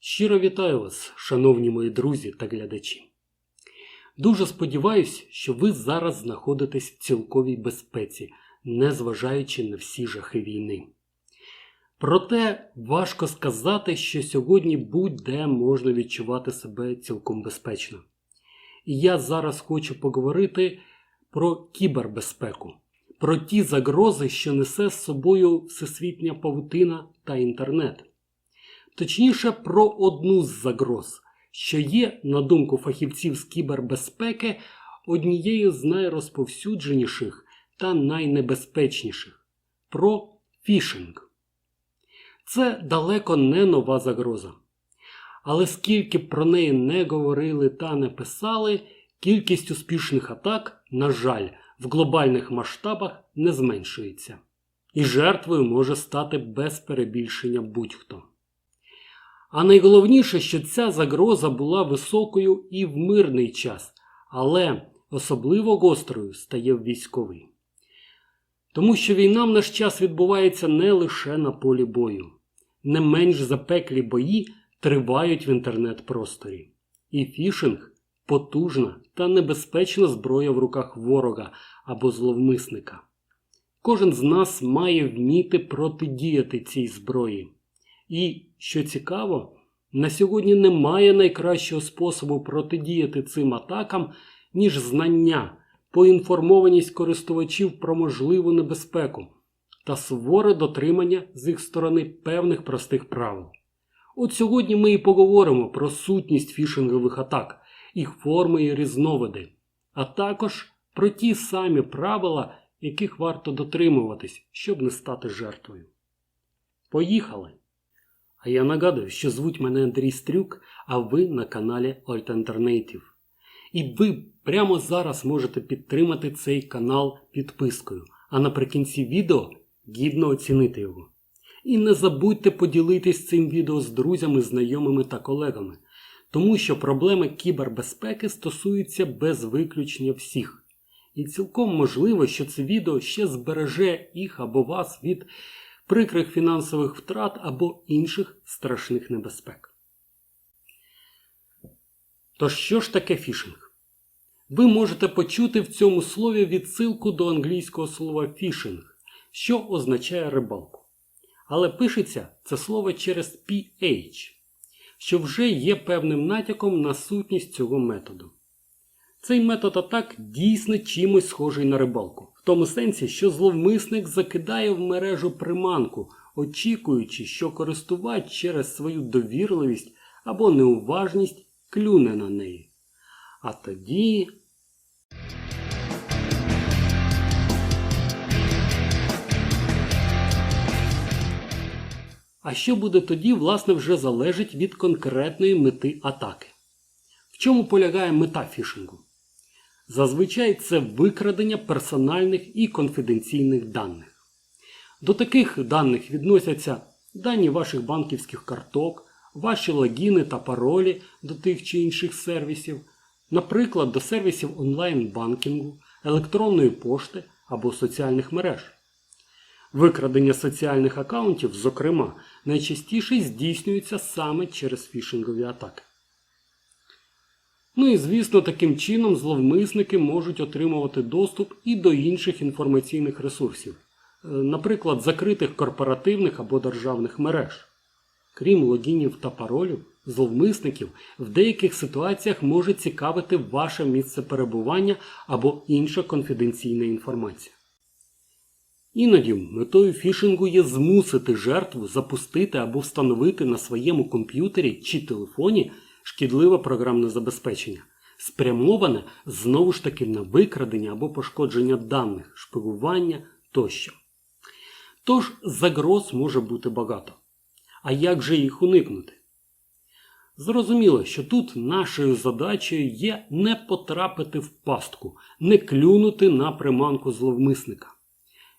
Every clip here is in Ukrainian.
Щиро вітаю вас, шановні мої друзі та глядачі. Дуже сподіваюсь, що ви зараз знаходитесь в цілковій безпеці, незважаючи на всі жахи війни. Проте важко сказати, що сьогодні будь-де можна відчувати себе цілком безпечно. І я зараз хочу поговорити про кібербезпеку, про ті загрози, що несе з собою всесвітня павутина та інтернет. Точніше, про одну з загроз, що є, на думку фахівців з кібербезпеки, однією з найрозповсюдженіших та найнебезпечніших про фішинг. Це далеко не нова загроза. Але скільки б про неї не говорили та не писали, кількість успішних атак, на жаль, в глобальних масштабах не зменшується. І жертвою може стати без перебільшення будь-хто. А найголовніше, що ця загроза була високою і в мирний час, але особливо гострою стає в військовий. Тому що війна в наш час відбувається не лише на полі бою, не менш запеклі бої тривають в інтернет-просторі. І фішинг потужна та небезпечна зброя в руках ворога або зловмисника. Кожен з нас має вміти протидіяти цій зброї. І, що цікаво, на сьогодні немає найкращого способу протидіяти цим атакам, ніж знання, поінформованість користувачів про можливу небезпеку та суворе дотримання з їх сторони певних простих правил. От сьогодні ми і поговоримо про сутність фішингових атак, їх форми і різновиди, а також про ті самі правила, яких варто дотримуватись, щоб не стати жертвою. Поїхали! А я нагадую, що звуть мене Андрій Стрюк, а ви на каналі Alternative. І ви прямо зараз можете підтримати цей канал підпискою, а наприкінці відео гідно оцінити його. І не забудьте поділитись цим відео з друзями, знайомими та колегами, тому що проблеми кібербезпеки стосуються без виключення всіх. І цілком можливо, що це відео ще збереже їх або вас від прикрих фінансових втрат або інших страшних небезпек. Тож що ж таке фішинг? Ви можете почути в цьому слові відсилку до англійського слова фішинг, що означає рибалку. Але пишеться це слово через PH, що вже є певним натяком на сутність цього методу. Цей метод атак дійсно чимось схожий на рибалку, тому сенсі, що зловмисник закидає в мережу приманку, очікуючи, що користувач через свою довірливість або неуважність клюне на неї. А тоді. А що буде тоді, власне, вже залежить від конкретної мети атаки. В чому полягає мета фішингу? Зазвичай це викрадення персональних і конфіденційних даних. До таких даних відносяться дані ваших банківських карток, ваші логіни та паролі до тих чи інших сервісів, наприклад, до сервісів онлайн-банкінгу, електронної пошти або соціальних мереж. Викрадення соціальних аккаунтів, зокрема, найчастіше здійснюється саме через фішингові атаки. Ну і звісно, таким чином зловмисники можуть отримувати доступ і до інших інформаційних ресурсів, е, наприклад, закритих корпоративних або державних мереж. Крім логінів та паролів, зловмисників в деяких ситуаціях може цікавити ваше місце перебування або інша конфіденційна інформація. Іноді метою фішингу є змусити жертву запустити або встановити на своєму комп'ютері чи телефоні шкідливе програмне забезпечення, спрямоване знову ж таки на викрадення або пошкодження даних, шпигування тощо. Тож загроз може бути багато. А як же їх уникнути? Зрозуміло, що тут нашою задачею є не потрапити в пастку, не клюнути на приманку зловмисника.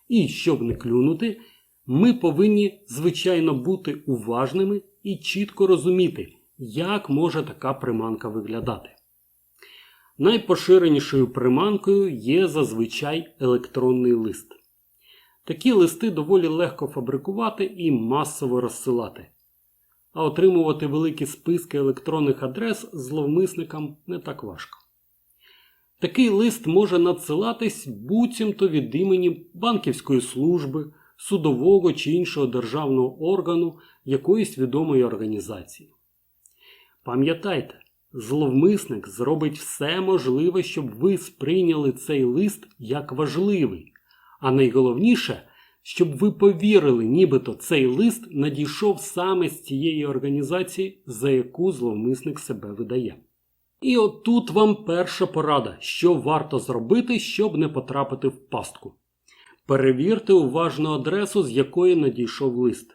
І щоб не клюнути, ми повинні, звичайно, бути уважними і чітко розуміти, як може така приманка виглядати. Найпоширенішою приманкою є зазвичай електронний лист. Такі листи доволі легко фабрикувати і масово розсилати. а отримувати великі списки електронних адрес зловмисникам не так важко. Такий лист може надсилатись буцімто від імені банківської служби, судового чи іншого державного органу якоїсь відомої організації. Пам'ятайте, зловмисник зробить все можливе, щоб ви сприйняли цей лист як важливий, а найголовніше, щоб ви повірили, нібито цей лист надійшов саме з цієї організації, за яку зловмисник себе видає. І отут вам перша порада, що варто зробити, щоб не потрапити в пастку. Перевірте уважно адресу, з якої надійшов лист.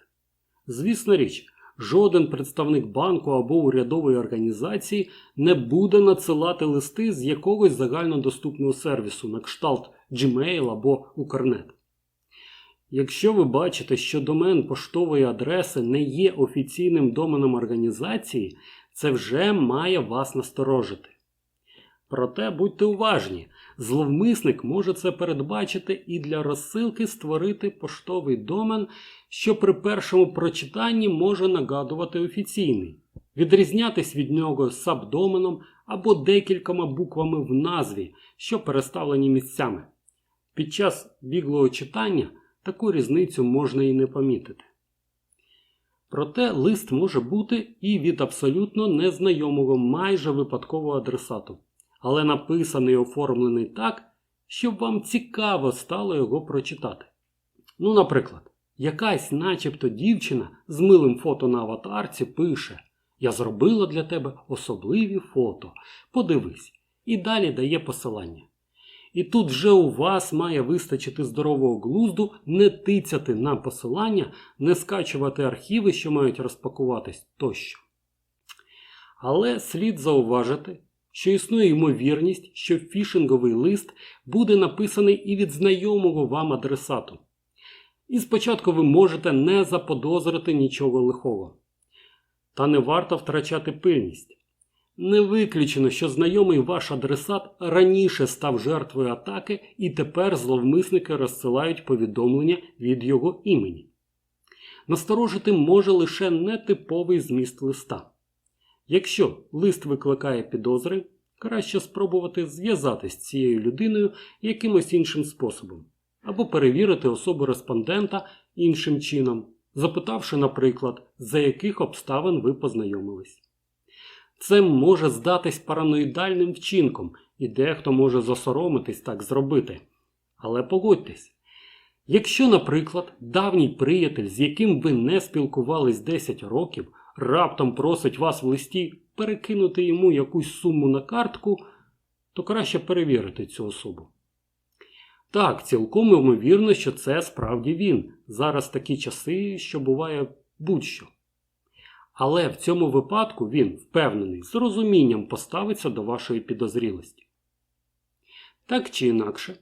Звісна річ, жоден представник банку або урядової організації не буде надсилати листи з якогось загальнодоступного сервісу на кшталт Gmail або Укрнет. Якщо ви бачите, що домен поштової адреси не є офіційним доменом організації, це вже має вас насторожити. Проте будьте уважні, зловмисник може це передбачити і для розсилки створити поштовий домен, що при першому прочитанні може нагадувати офіційний, відрізнятись від нього сабдоменом або декількома буквами в назві, що переставлені місцями. Під час біглого читання таку різницю можна і не помітити. Проте лист може бути і від абсолютно незнайомого майже випадкового адресату, але написаний і оформлений так, щоб вам цікаво стало його прочитати. Ну, наприклад, якась начебто дівчина з милим фото на аватарці пише: Я зробила для тебе особливі фото. Подивись, і далі дає посилання. І тут вже у вас має вистачити здорового глузду не тицяти на посилання, не скачувати архіви, що мають розпакуватись тощо. Але слід зауважити, що існує ймовірність, що фішинговий лист буде написаний і від знайомого вам адресату. І спочатку ви можете не заподозрити нічого лихого. Та не варто втрачати пильність. Не виключено, що знайомий ваш адресат раніше став жертвою атаки і тепер зловмисники розсилають повідомлення від його імені. Насторожити може лише нетиповий зміст листа. Якщо лист викликає підозри, краще спробувати зв'язатись з цією людиною якимось іншим способом, або перевірити особу респондента іншим чином, запитавши, наприклад, за яких обставин ви познайомились. Це може здатись параноїдальним вчинком, і дехто може засоромитись так зробити. Але погодьтесь, якщо, наприклад, давній приятель, з яким ви не спілкувались 10 років, раптом просить вас в листі перекинути йому якусь суму на картку, то краще перевірити цю особу. Так, цілком ймовірно, що це справді він. Зараз такі часи, що буває будь-що. Але в цьому випадку він, впевнений, з розумінням поставиться до вашої підозрілості. Так чи інакше,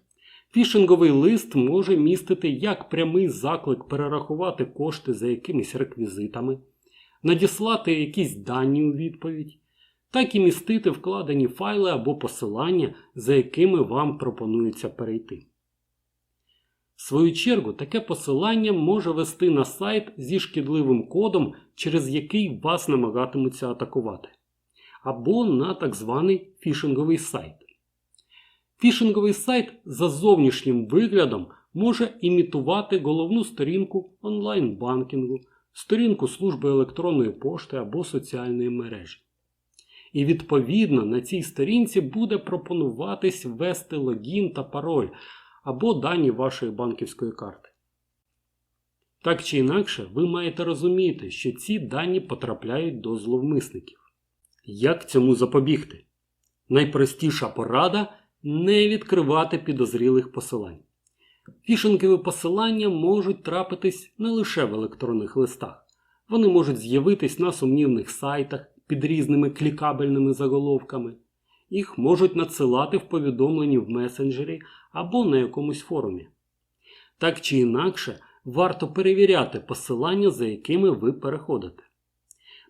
фішинговий лист може містити як прямий заклик перерахувати кошти за якимись реквізитами, надіслати якісь дані у відповідь, так і містити вкладені файли або посилання, за якими вам пропонується перейти. В свою чергу, таке посилання може вести на сайт зі шкідливим кодом, через який вас намагатимуться атакувати, або на так званий фішинговий сайт. Фішинговий сайт за зовнішнім виглядом може імітувати головну сторінку онлайн-банкінгу, сторінку служби електронної пошти або соціальної мережі. І відповідно на цій сторінці буде пропонуватись ввести логін та пароль або дані вашої банківської карти. Так чи інакше, ви маєте розуміти, що ці дані потрапляють до зловмисників. Як цьому запобігти? Найпростіша порада не відкривати підозрілих посилань. Фішингові посилання можуть трапитись не лише в електронних листах, вони можуть з'явитись на сумнівних сайтах під різними клікабельними заголовками. Їх можуть надсилати в повідомленні в месенджері або на якомусь форумі. Так чи інакше, варто перевіряти посилання, за якими ви переходите.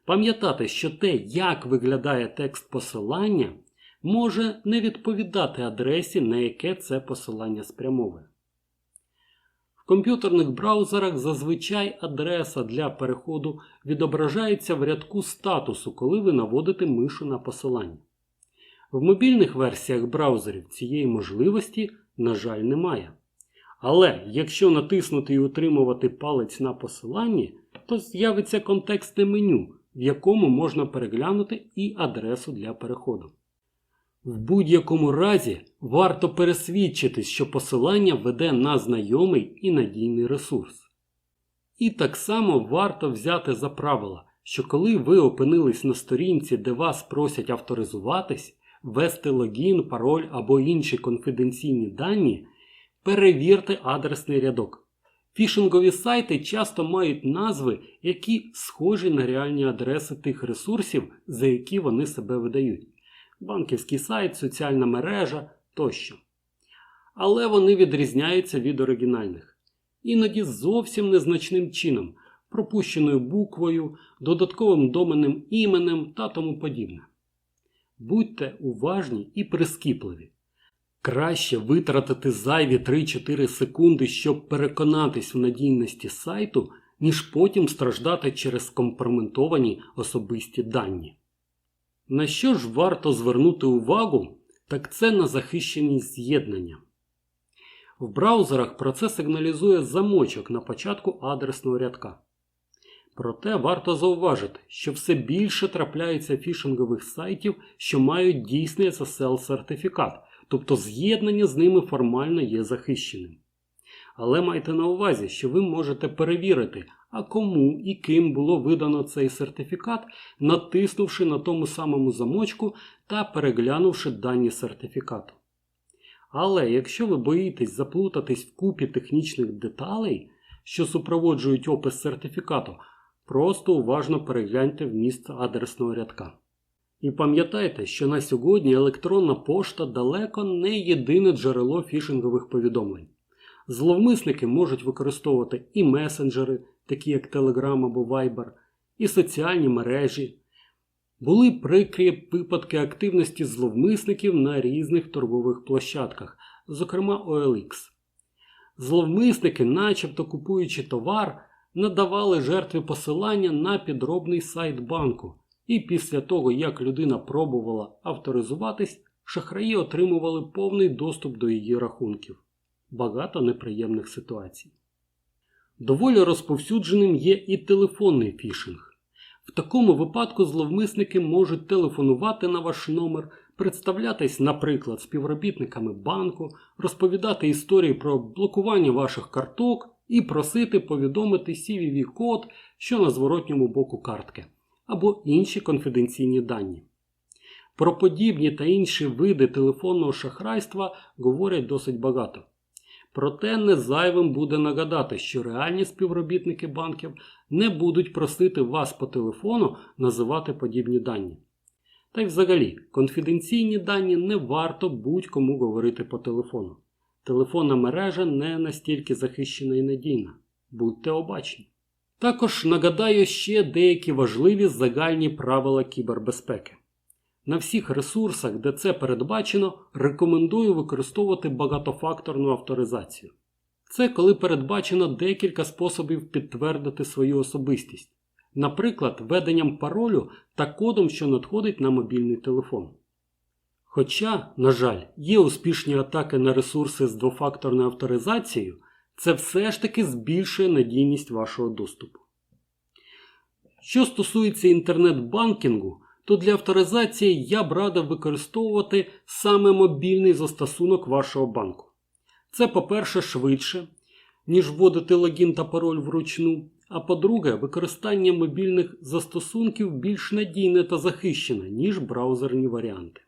Пам'ятати, що те, як виглядає текст посилання, може не відповідати адресі, на яке це посилання спрямовує. В комп'ютерних браузерах зазвичай адреса для переходу відображається в рядку статусу, коли ви наводите мишу на посилання. В мобільних версіях браузерів цієї можливості, на жаль, немає. Але якщо натиснути і утримувати палець на посиланні, то з'явиться контекстне меню, в якому можна переглянути і адресу для переходу. В будь-якому разі варто пересвідчитись, що посилання веде на знайомий і надійний ресурс. І так само варто взяти за правило, що коли ви опинились на сторінці, де вас просять авторизуватись, ввести логін, пароль або інші конфіденційні дані, перевірте адресний рядок. Фішингові сайти часто мають назви, які схожі на реальні адреси тих ресурсів, за які вони себе видають. Банківський сайт, соціальна мережа тощо. Але вони відрізняються від оригінальних. Іноді зовсім незначним чином, пропущеною буквою, додатковим доменним іменем та тому подібне. Будьте уважні і прискіпливі. Краще витратити зайві 3-4 секунди, щоб переконатись в надійності сайту, ніж потім страждати через компроментовані особисті дані. На що ж варто звернути увагу, так це на захищеність з'єднання. В браузерах про це сигналізує замочок на початку адресного рядка. Проте варто зауважити, що все більше трапляється фішингових сайтів, що мають дійсний SSL-сертифікат, тобто з'єднання з ними формально є захищеним. Але майте на увазі, що ви можете перевірити, а кому і ким було видано цей сертифікат, натиснувши на тому самому замочку та переглянувши дані сертифікату. Але якщо ви боїтесь заплутатись в купі технічних деталей, що супроводжують опис сертифікату, просто уважно перегляньте вміст адресного рядка. І пам'ятайте, що на сьогодні електронна пошта далеко не єдине джерело фішингових повідомлень. Зловмисники можуть використовувати і месенджери, такі як Telegram або Viber, і соціальні мережі. Були прикрі випадки активності зловмисників на різних торгових площадках, зокрема OLX. Зловмисники, начебто купуючи товар, надавали жертві посилання на підробний сайт банку, і після того, як людина пробувала авторизуватись, шахраї отримували повний доступ до її рахунків. Багато неприємних ситуацій. Доволі розповсюдженим є і телефонний фішинг. В такому випадку зловмисники можуть телефонувати на ваш номер, представлятись, наприклад, співробітниками банку, розповідати історії про блокування ваших карток і просити повідомити CVV-код, що на зворотньому боку картки, або інші конфіденційні дані. Про подібні та інші види телефонного шахрайства говорять досить багато. Проте не зайвим буде нагадати, що реальні співробітники банків не будуть просити вас по телефону називати подібні дані. Та й взагалі, конфіденційні дані не варто будь-кому говорити по телефону. Телефонна мережа не настільки захищена і надійна. Будьте обачні. Також нагадаю ще деякі важливі загальні правила кібербезпеки. На всіх ресурсах, де це передбачено, рекомендую використовувати багатофакторну авторизацію. Це коли передбачено декілька способів підтвердити свою особистість, наприклад, введенням паролю та кодом, що надходить на мобільний телефон. Хоча, на жаль, є успішні атаки на ресурси з двофакторною авторизацією, це все ж таки збільшує надійність вашого доступу. Що стосується інтернет-банкінгу, то для авторизації я б радив використовувати саме мобільний застосунок вашого банку. Це, по-перше, швидше, ніж вводити логін та пароль вручну. А по-друге, використання мобільних застосунків більш надійне та захищене, ніж браузерні варіанти.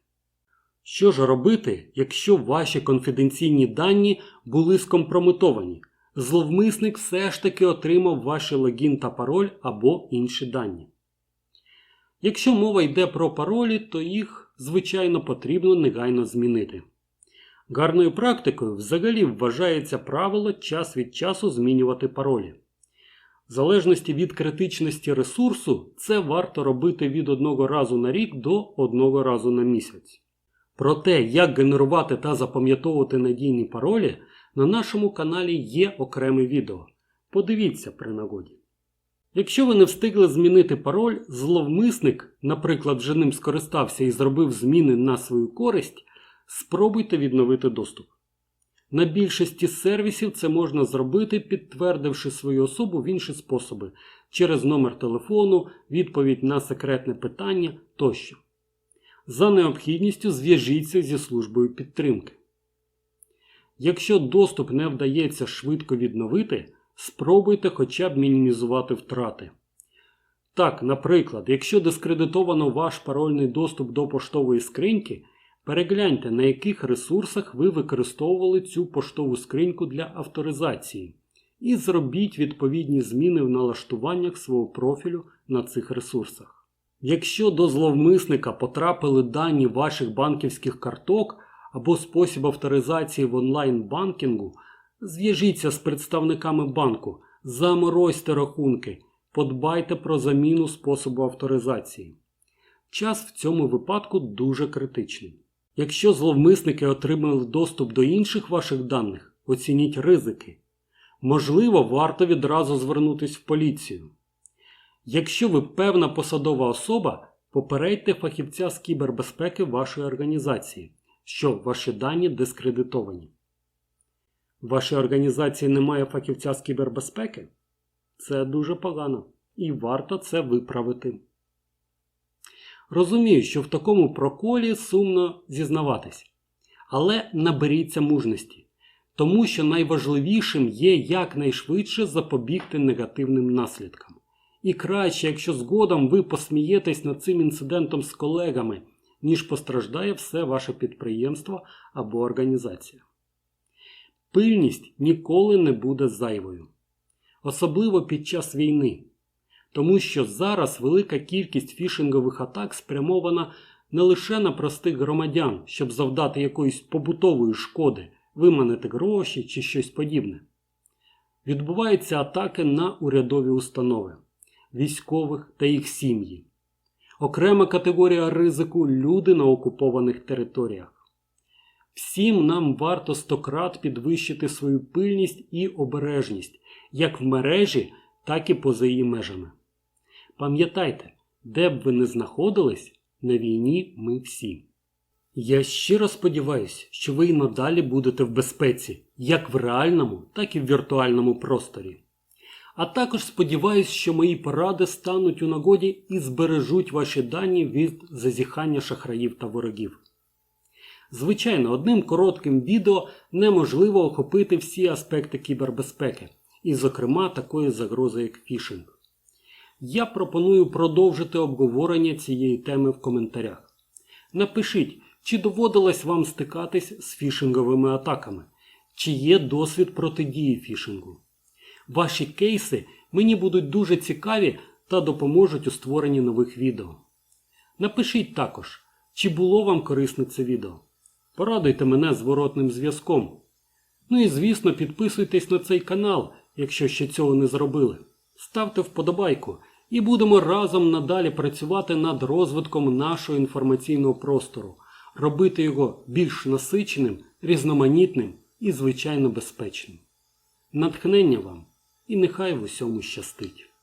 Що ж робити, якщо ваші конфіденційні дані були скомпрометовані? Зловмисник все ж таки отримав ваші логін та пароль або інші дані. Якщо мова йде про паролі, то їх, звичайно, потрібно негайно змінити. Гарною практикою взагалі вважається правило час від часу змінювати паролі. В залежності від критичності ресурсу, це варто робити від одного разу на рік до одного разу на місяць. Про те, як генерувати та запам'ятовувати надійні паролі, На нашому каналі є окреме відео. Подивіться при нагоді. Якщо ви не встигли змінити пароль, зловмисник, наприклад, вже ним скористався і зробив зміни на свою користь, спробуйте відновити доступ. На більшості сервісів це можна зробити, підтвердивши свою особу в інші способи через номер телефону, відповідь на секретне питання тощо. За необхідністю зв'яжіться зі службою підтримки. Якщо доступ не вдається швидко відновити, спробуйте хоча б мінімізувати втрати. Так, наприклад, якщо дискредитовано ваш парольний доступ до поштової скриньки, перегляньте, на яких ресурсах ви використовували цю поштову скриньку для авторизації, і зробіть відповідні зміни в налаштуваннях свого профілю на цих ресурсах. Якщо до зловмисника потрапили дані ваших банківських карток або спосіб авторизації в онлайн-банкінгу, зв'яжіться з представниками банку, заморозьте рахунки, подбайте про заміну способу авторизації. Час в цьому випадку дуже критичний. Якщо зловмисники отримали доступ до інших ваших даних, оцініть ризики. Можливо, варто відразу звернутися в поліцію. Якщо ви певна посадова особа, попередьте фахівця з кібербезпеки вашої організації, що ваші дані дискредитовані. В вашій організації немає фахівця з кібербезпеки? Це дуже погано і варто це виправити. Розумію, що в такому проколі сумно зізнаватись, але наберіться мужності, тому що найважливішим є якнайшвидше запобігти негативним наслідкам. І краще, якщо згодом ви посмієтесь над цим інцидентом з колегами, ніж постраждає все ваше підприємство або організація. Пильність ніколи не буде зайвою, особливо під час війни, тому що зараз велика кількість фішингових атак спрямована не лише на простих громадян, щоб завдати якоїсь побутової шкоди, виманити гроші чи щось подібне. Відбуваються атаки на урядові установи, військових та їх сім'ї. Окрема категорія ризику люди на окупованих територіях. Всім нам варто стократ підвищити свою пильність і обережність як в мережі, так і поза її межами. Пам'ятайте, де б ви не знаходились, на війні ми всі. Я щиро сподіваюся, що ви і надалі будете в безпеці, як в реальному, так і в віртуальному просторі. А також сподіваюся, що мої поради стануть у нагоді і збережуть ваші дані від зазіхання шахраїв та ворогів. Звичайно, одним коротким відео неможливо охопити всі аспекти кібербезпеки, і, зокрема, такої загрози, як фішинг. Я пропоную продовжити обговорення цієї теми в коментарях. Напишіть, чи доводилось вам стикатись з фішинговими атаками, чи є досвід протидії фішингу. Ваші кейси мені будуть дуже цікаві та допоможуть у створенні нових відео. Напишіть також, чи було вам корисне це відео. Порадуйте мене зворотним зв'язком. Ну і звісно, підписуйтесь на цей канал, якщо ще цього не зробили. Ставте вподобайку і будемо разом надалі працювати над розвитком нашого інформаційного простору, робити його більш насиченим, різноманітним і, звичайно, безпечним. Натхнення вам і нехай в усьому щастить!